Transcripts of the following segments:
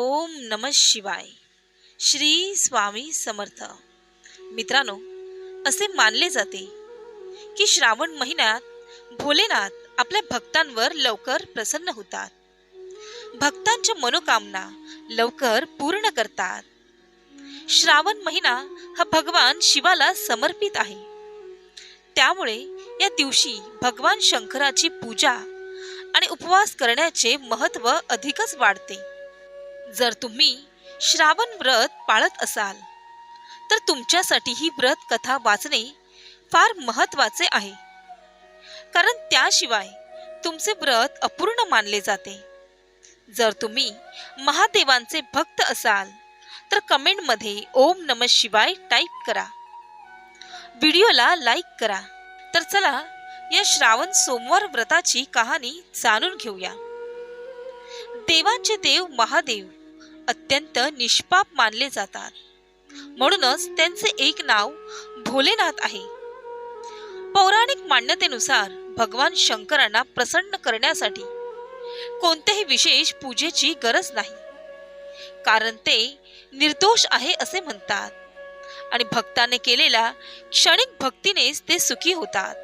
ओम नम शिवाय. श्री स्वामी समर्थ. मित्रांनो असे मानले जाते की श्रावण महिन्यात भोलेनाथ आपल्या भक्तांवर लवकर प्रसन्न होतात. भक्तांच्या मनोकामना लवकर पूर्ण करतात. श्रावण महिना हा भगवान शिवाला समर्पित आहे. त्यामुळे या दिवशी भगवान शंकराची पूजा आणि उपवास करण्याचे महत्त्व अधिकच वाढते. जर तुम्ही श्रावण व्रत पाळत असाल तर तुमच्यासाठी ही व्रत कथा वाचणे फार महत्त्वाचे आहे. कारण त्याशिवाय तुमचे व्रत अपूर्ण मानले जाते. जर तुम्ही महादेवांचे भक्त असाल तर कमेंटमध्ये ओम नम शिवाय टाईप करा. व्हिडिओला लाईक करा. तर चला या श्रावण सोमवार व्रताची कहाणी जाणून घेऊया. देवांचे देव महादेव अत्यंत निष्पाप मानले जातात. म्हणूनच त्यांचे एक नाव भोलेनाथ आहे. पौराणिक मान्यतेनुसार भगवान शंकरांना प्रसन्न करण्यासाठी कोणत्याही विशेष पूजेची गरज नाही. कारण ते निर्दोष आहे असे म्हणतात. आणि भक्ताने केलेल्या क्षणिक भक्तीनेच ते सुखी होतात.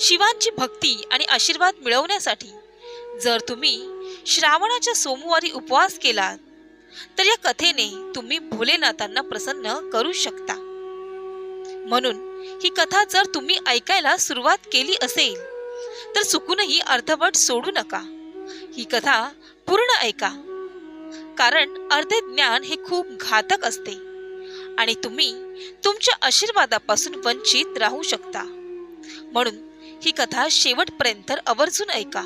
शिवांची भक्ती आणि आशीर्वाद मिळवण्यासाठी जर तुम्ही श्रावणाच्या सोमवारी उपवास केलात तर या कथेने तुम्ही भोलेनाथांना प्रसन्न करू शकता. म्हणून ही कथा जर तुम्ही ऐकायला सुरुवात केली असेल तर चुकूनही अर्धवट सोडू नका. ही कथा पूर्ण ऐका. कारण अर्धे ज्ञान हे खूप घातक असते आणि तुम्ही तुमच्या आशीर्वादापासून वंचित राहू शकता. म्हणून ही कथा शेवटपर्यंत आवर्जून ऐका.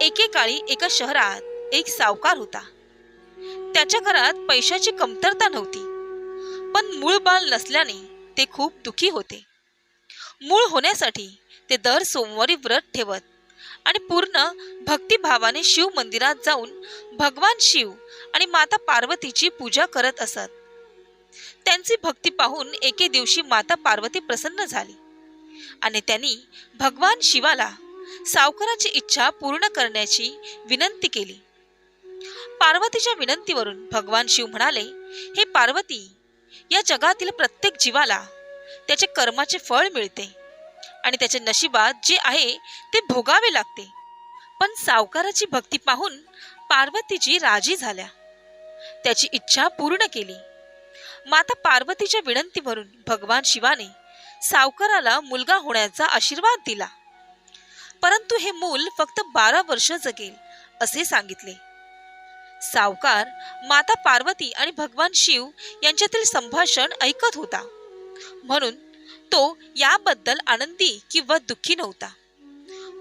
एकेकाळी एका शहरात एक सावकार होता. त्याच्या घरात पैशाची कमतरता नव्हती. पण मूळ बाळ नसल्याने ते खूप दुखी होते. मूळ होण्यासाठी ते दर सोमवारी व्रत ठेवत आणि पूर्ण भक्तिभावाने शिव मंदिरात जाऊन भगवान शिव आणि माता पार्वतीची पूजा करत असत. त्यांची भक्ती पाहून एके दिवशी माता पार्वती प्रसन्न झाली आणि त्यांनी भगवान शिवाला सावकाराची इच्छा पूर्ण करण्याची विनंती केली. पार्वतीच्या विनंतीवरून भगवान शिव म्हणाले हे पार्वती या जगातील प्रत्येक जीवाला त्याचे कर्माचे फळ मिळते आणि त्याच्या नशिबात जे आहे ते भोगावे लागते. पण सावकाराची भक्ती पाहून पार्वतीची राजी झाल्या. त्याची इच्छा पूर्ण केली. माता पार्वतीच्या विनंतीवरून भगवान शिवाने सावकाराला मुलगा होण्याचा आशीर्वाद दिला. परंतु हे मूल फक्त बारा वर्ष जगेल असे सांगितले. सावकार माता पार्वती आणि भगवान शिव यांच्यातील संभाषण ऐकत होता. म्हणून तो याबद्दल आनंदी किंवा दुःखी नव्हता.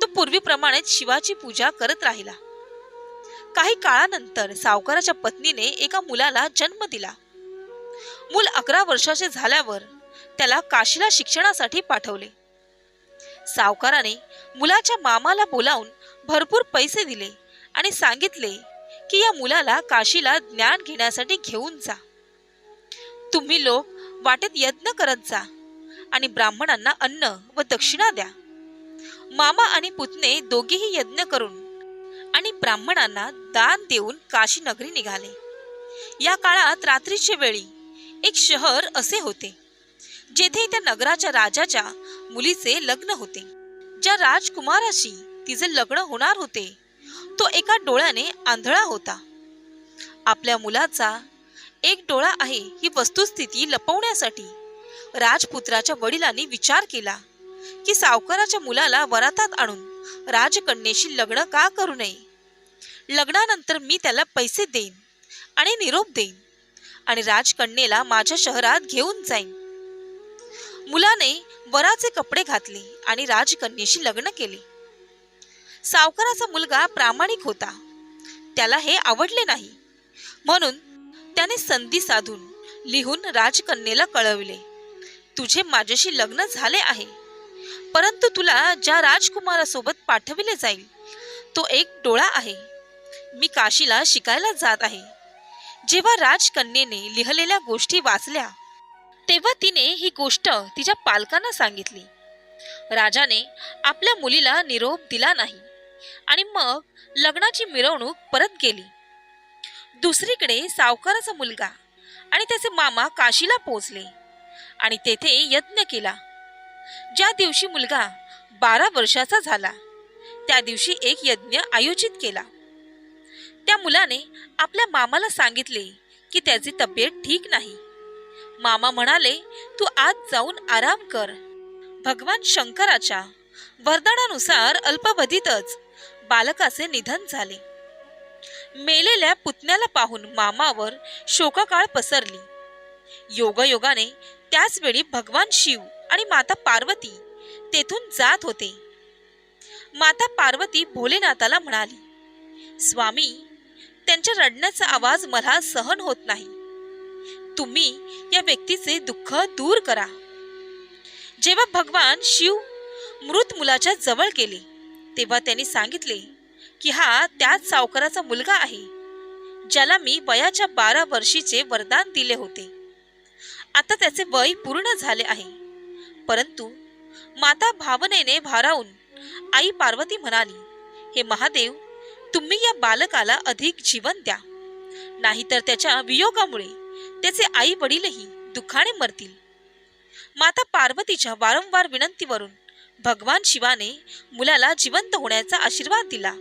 तो पूर्वीप्रमाणेच शिवाची पूजा करत राहिला. काही काळानंतर सावकाराच्या पत्नीने एका मुलाला जन्म दिला. मूल अकरा वर्षाचे झाल्यावर त्याला काशीला शिक्षणासाठी पाठवले. सावकाराने मुलाच्या मामाला बोलावून भरपूर पैसे दिले आणि सांगितले की या मुलाला काशीला ज्ञान घेण्यासाठी घेऊन जा. तुम्ही लोक वाटेत यज्ञ करत जा आणि ब्राह्मणांना अन्न व दक्षिणा द्या. मामा आणि पुतणे दोघेही यज्ञ करून आणि ब्राह्मणांना दान देऊन काशी नगरी निघाले. या काळात रात्रीच्या वेळी एक शहर असे होते जेथे त्या नगराच्या राजाच्या मुलीचे लग्न होते. ज्या राजकुमाराशी तिचे लग्न होणार होते तो एका डोळ्याने आंधळा होता. आपल्या मुलाचा एक डोळा आहे ही वस्तुस्थिती लपवण्यासाठी. राजपुत्राच्या वडिलांनी विचार केला की सावकाराच्या मुलाला वरातात आणून राजकन्येशी लग्न का करू नये? लग्नानंतर मी त्याला पैसे देईन आणि निरोप देईन आणि राजकन्येला माझ्या शहरात घेऊन जाईन. मुलाने वराचे कपडे घातले आणि राजकन्येशी लग्न केले. सावकाराचा मुलगा प्रामाणिक होता. त्याला हे आवडले नाही. म्हणून त्याने संधी साधून लिहून राजकन्येला कळविले. तुझे माझ्याशी लग्न झाले आहे. परंतु तुला ज्या राजकुमारासोबत पाठविले जाईल तो एक डोळा आहे. मी काशीला शिकायला जात आहे. जेव्हा राजकन्येने लिहिलेल्या गोष्टी वाचल्या तेव्हा तिने ही गोष्ट तिच्या पालकांना सांगितली. राजाने आपल्या मुलीला निरोप दिला नाही. आणि मग लग्नाची मिरवणूक परत गेली. दुसरीकडे सावकाराचा मुलगा आणि त्याचे मामा काशीला पोचले आणि तेथे यज्ञ केला. ज्या दिवशी मुलगा बारा वर्षाचा झाला त्या दिवशी एक यज्ञ आयोजित केला. त्या मुलाने आपल्या मामाला सांगितले की त्याची तब्येत ठीक नाही. मामा म्हणाले तू आज जाऊन आराम कर. भगवान शंकराच्या वरदानानुसार अल्पावधीतच बालकाचे निधन झाले. मेलेल्या पुतण्याला पाहून मामावर शोककाळ पसरली. योगायोगाने त्याच वेळी भगवान शिव आणि माता पार्वती तेथून जात होते. माता पार्वती भोलेनाथाला म्हणाली स्वामी त्यांच्या रडण्याचा आवाज मला सहन होत नाही. तुम्ही या व्यक्तीचे दुःख दूर करा. जेव्हा भगवान शिव मृत मुलाच्या जवळ गेले तेव्हा त्यांनी सांगितले की हा त्याच सावकाराचा मुलगा आहे ज्याला मी वयाच्या बारा वर्षीचे वरदान दिले होते. आता त्याचे वय पूर्ण झाले आहे. परंतु माता भावनेने भारावून आई पार्वती म्हणाली हे महादेव तुम्ही या बालकाला अधिक जीवन द्या. नाहीतर त्याच्या वियोगामुळे त्याचे आई वडीलही दुःखाने मरतील. माता पार्वतीच्या वारंवार विनंतीवरून भगवान शिवाने मुलाला जिवंत होण्याचा आशीर्वाद दिला.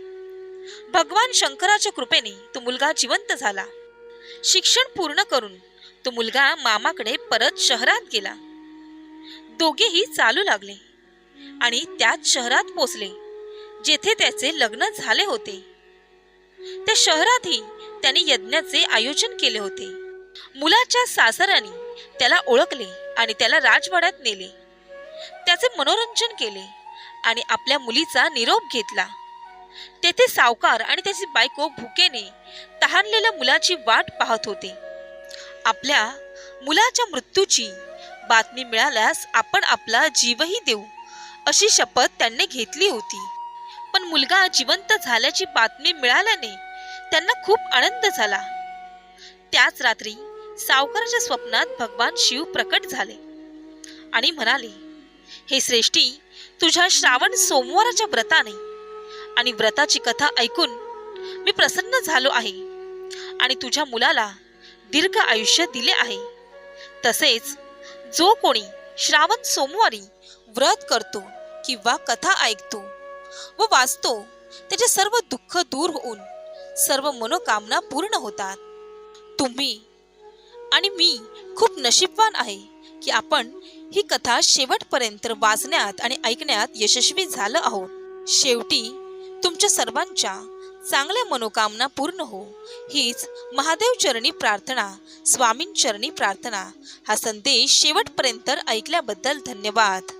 भगवान शंकराच्या कृपेने तो मुलगा जिवंत झाला. शिक्षण पूर्ण करून तो मुलगा मामाकडे परत शहरात गेला. दोघेही चालू लागले आणि त्याच शहरात पोचले जेथे त्याचे लग्न झाले होते. त्या शहरातही त्यांनी यज्ञाचे आयोजन केले होते. मुलाच्या सासऱ्याने त्याला ओळखले आणि त्याला राजवाड्यात नेले. त्याचे मनोरंजन केले आणि आपल्या मुलीचा निरोप घेतला. तेथे सावकार आणि त्याची बायको भुकेने तहानलेल्या मुलाची वाट पाहत होते. आपल्या मुलाच्या मृत्यूची बातमी मिळाल्यास आपण आपला जीवही देऊ अशी शपथ त्यांनी घेतली होती. पण मुलगा जिवंत झाल्याची बातमी मिळाल्याने त्यांना खूप आनंद झाला. त्याच रात्री सावकाराच्या स्वप्नात भगवान शिव प्रकट झाले आणि म्हणाले हे श्रेष्ठी तुझ्या श्रावण सोमवाराच्या व्रताने. आणि व्रताची कथा ऐकून मी प्रसन्न झालो आहे आणि तुझ्या मुलाला दीर्घ आयुष्य दिले आहे. तसेच जो कोणी श्रावण सोमवारी व्रत करतो किंवा कथा ऐकतो व वाचतो त्याचे सर्व दुःख दूर होऊन सर्व मनोकामना पूर्ण होतात. तुम्ही आणि मी खूप नशीबवान आहे की आपण ही कथा शेवटपर्यंत वाचण्यात आणि ऐकण्यात यशस्वी झालं आहोत शेवटी तुमच्या सर्वांच्या चांगल्या मनोकामना पूर्ण हो. हीच महादेव चरणी प्रार्थना स्वामींचरणी प्रार्थना हा संदेश शेवटपर्यंत ऐकल्याबद्दल धन्यवाद.